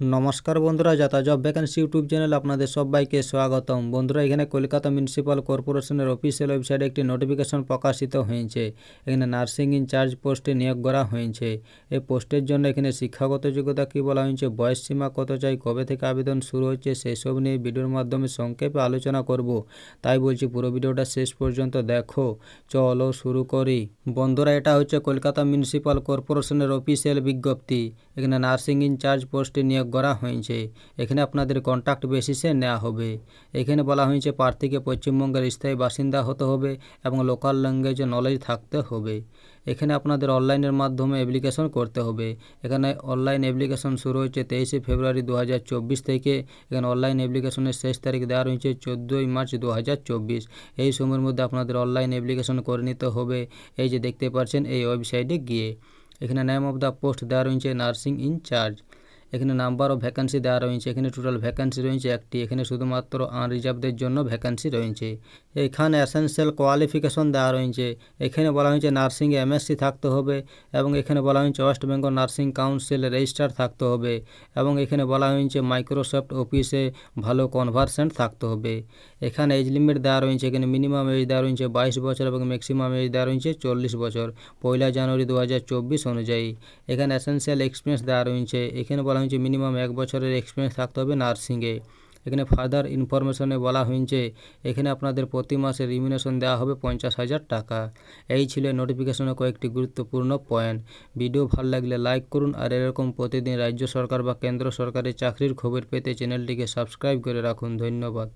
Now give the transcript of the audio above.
নমস্কার বন্ধুরা যাতা জব ভ্যাকেন্সি ইউটিউব চ্যানেল আপনাদের সবাইকে স্বাগতম। বন্ধুরা, এখানে কলকাতা মিউনিসিপ্যাল কর্পোরেশনের অফিসিয়াল ওয়েবসাইটে একটি নোটিফিকেশন প্রকাশিত হয়েছে। এখানে নার্সিং ইনচার্জ পোস্টে নিয়োগ করা হয়েছে। এই পোস্টের জন্য এখানে শিক্ষাগত যোগ্যতা কী বলা হয়েছে, বয়স সীমা কত চাই, কবে থেকে আবেদন শুরু হচ্ছে সেই সব নিয়ে ভিডিওর মাধ্যমে সংক্ষেপে আলোচনা করব। তাই বলছি, পুরো ভিডিওটা শেষ পর্যন্ত দেখো। চলো শুরু করি। বন্ধুরা, এটা হচ্ছে কলকাতা মিউনিসিপ্যাল কর্পোরেশনের অফিসিয়াল বিজ্ঞপ্তি। এখানে নার্সিং ইনচার্জ পোস্টে নিয়োগ করা হয়েছে। এখানে আপনাদের কন্ট্যাক্ট বেসিসে নেওয়া হবে। এখানে বলা হয়েছে, প্রার্থীকে পশ্চিমবঙ্গের স্থায়ী বাসিন্দা হতে হবে এবং লোকাল ল্যাঙ্গুয়েজে নলেজ থাকতে হবে। এখানে আপনাদের অনলাইনের মাধ্যমে অ্যাপ্লিকেশন করতে হবে। এখানে অনলাইন অ্যাপ্লিকেশন শুরু হয়েছে তেইশে ফেব্রুয়ারি দু হাজার চব্বিশ থেকে। এখানে অনলাইন অ্যাপ্লিকেশনের শেষ তারিখ দেওয়া রয়েছে চোদ্দোই মার্চ দু হাজার চব্বিশ। এই সময়ের মধ্যে আপনাদের অনলাইন অ্যাপ্লিকেশন করে নিতে হবে। এই যে দেখতে পাচ্ছেন, এই ওয়েবসাইটে গিয়ে। এখানে নেম অফ দ্য পোস্ট দেওয়া রয়েছে নার্সিং ইনচার্জ এখানে নাম্বার ও ভ্যাকান্সি দেওয়া রয়েছে। এখানে টোটাল ভ্যাকান্সি রয়েছে একটি। এখানে শুধুমাত্র আনরিজার্ভদের জন্য ভ্যাকান্সি রয়েছে। এখানে অ্যাসেন্সিয়াল কোয়ালিফিকেশন দেওয়া রয়েছে। এখানে বলা হয়েছে নার্সিংয়ে এমএসসি থাকতে হবে এবং এখানে বলা হয়েছে West Bengal nursing council register থাকতে হবে এবং এখানে বলা হয়েছে মাইক্রোসফট অফিসে ভালো কনভারসেন্ট থাকতে হবে। এখানে এজ লিমিট দেওয়া রয়েছে। এখানে মিনিমাম এজ দেওয়া রয়েছে বাইশ বছর এবং ম্যাক্সিমাম এজ দেওয়া রয়েছে চল্লিশ বছর। পয়লা জানুয়ারি দু হাজার চব্বিশ অনুযায়ী। এখানে অ্যাসেন্সিয়াল এক্সপিরিয়েন্স দেওয়া রয়েছে। এখানে বলা হয়েছে মিনিমাম এক বছরের এক্সপিরিয়েন্স থাকতে হবে নার্সিংয়ে এখানে ফার্দার ইনফরমেশনে বলা হয়েছে, এখানে আপনাদের প্রতি মাসে রিমিনেশন দেওয়া হবে পঞ্চাশ হাজার টাকা। এই ছিল নোটিফিকেশনের কয়েকটি গুরুত্বপূর্ণ পয়েন্ট ভিডিও ভালো লাগলে লাইক করুন আর এরকম প্রতিদিন রাজ্য সরকার বা কেন্দ্র সরকারের চাকরির খবর পেতে চ্যানেলটিকে সাবস্ক্রাইব করে রাখুন। ধন্যবাদ।